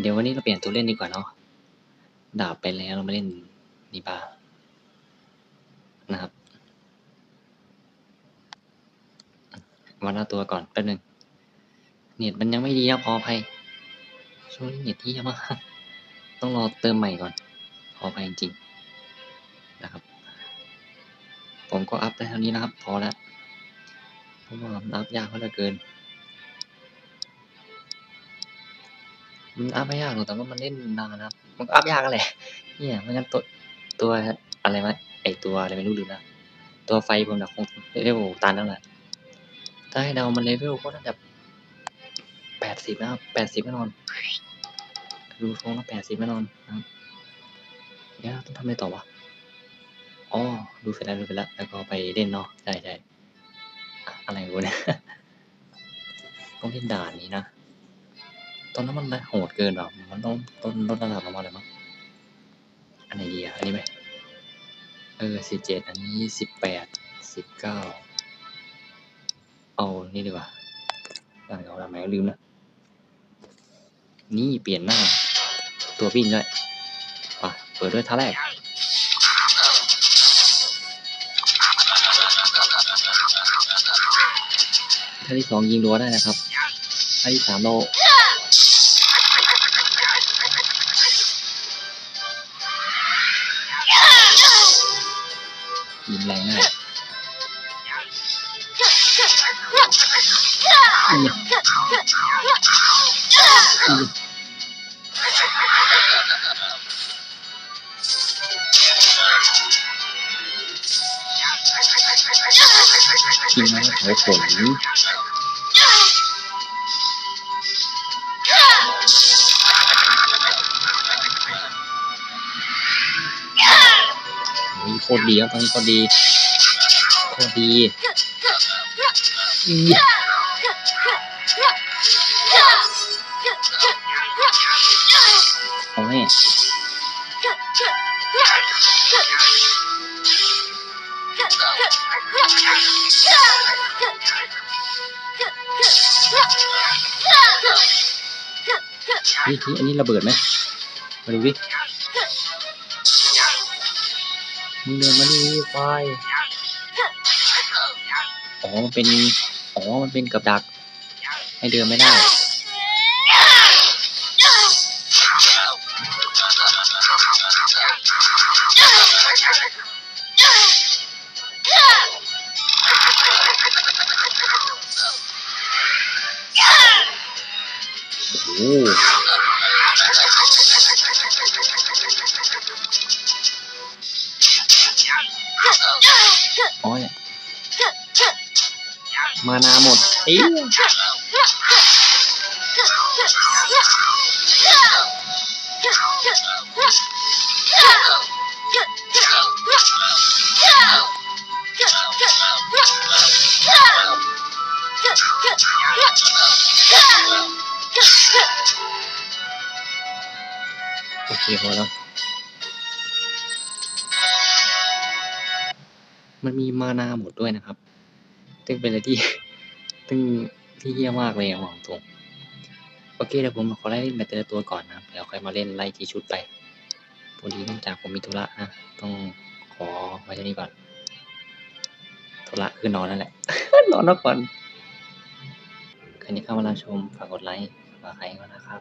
เดี๋ยววันนี้เราเปลี่ยนตัวเล่นดีกว่าเนาะ ดาบไปแล้วเรามาเล่นนีบานะครับวันละตัวก่อนแป๊บนึง เน็ตมันยังไม่ดีนะขออภัยช่วงนี้เน็ตที่ยมากต้องรอเติมใหม่ก่อนขออภัยจริงๆนะครับ ผมก็อัพได้เท่านี้นะครับ พอแล้วเพราะว่ามันอัพยากเหลือเกิน มันอัพไม่ยากหรอกแต่ว่ามันเล่นนานนะครับ มันก็อัพยากกันแหละเนี่ยไม่งั้นตัวตัวอะไรวะไอตัวอะไรไม่รู้ลืมนะตัวไฟผมนะคงเลเวลตันแล้วแหละถ้าให้เดามันเลเวลก็น่าจะแปดสิบนะครับแปดสิบแน่นอน ดูทรงแล้วแปดสิบแน่นอนนะครับเดี๋ยวต้องทำอะไรต่อวะอ๋อดูเสร็จแล้วดูเสร็จแล้วแล้วก็ไปเล่นเนาะใช่ใช่อะไรวะเนี่ยต้องเล่นด่านนี้นะ ตอนนั้นมันโหดเกินหรอมันต้องต้นลดระดับลงมาเลยมั้งอันไหนดีอะอันนี้ไหมเออสิบเจ็ดอันนี้สิบแปดสิบเก้าเอานี่ดีกว่าอ่านเขาทำไมก็ลืมนะนี่เปลี่ยนหน้า ตัววิ่งด้วยอะเปิดด้วยท่าแรกท่าที่สองยิงรัวได้นะครับ ท่าที่สามเรายิงแรงมากอืมอืมยิงมาแล้วเผาขนโอ้ยโค ตรดีครับตอนนี้โคตรดีโคตรดีอีเอาแม่นี่ที่อันนี้ระเบิดไหมมาดูดิ มึงเดินมานี่ไฟอ๋อมันเป็นอ๋อมันเป็นกับดัก ให้เดินไม่ได้โอ้ โหอ๋อเนี่ยมานาหมดเอ้ย โอเคพอแล้ว มันมีมานาหมดด้วยนะครับ ซึ่งเป็นอะไรที่ซึ่งที่เยี่ยมากเลยอะบอกตรงโอเคเดี๋ยวผมขอไล่เล่นแบตเตอร์ตัวก่อนนะเดี๋ยวค่อยมาเล่นไล่ทีชุดไปพอดีเนื่องจากผมมีธุระนะต้องขอไว้ที่นี่ก่อนธุระคือนอนนั่นแหละ นอนแล้วก่อนใครที่เข้ามารับชมฝากกดไลค์ฝากใครก็นะครับ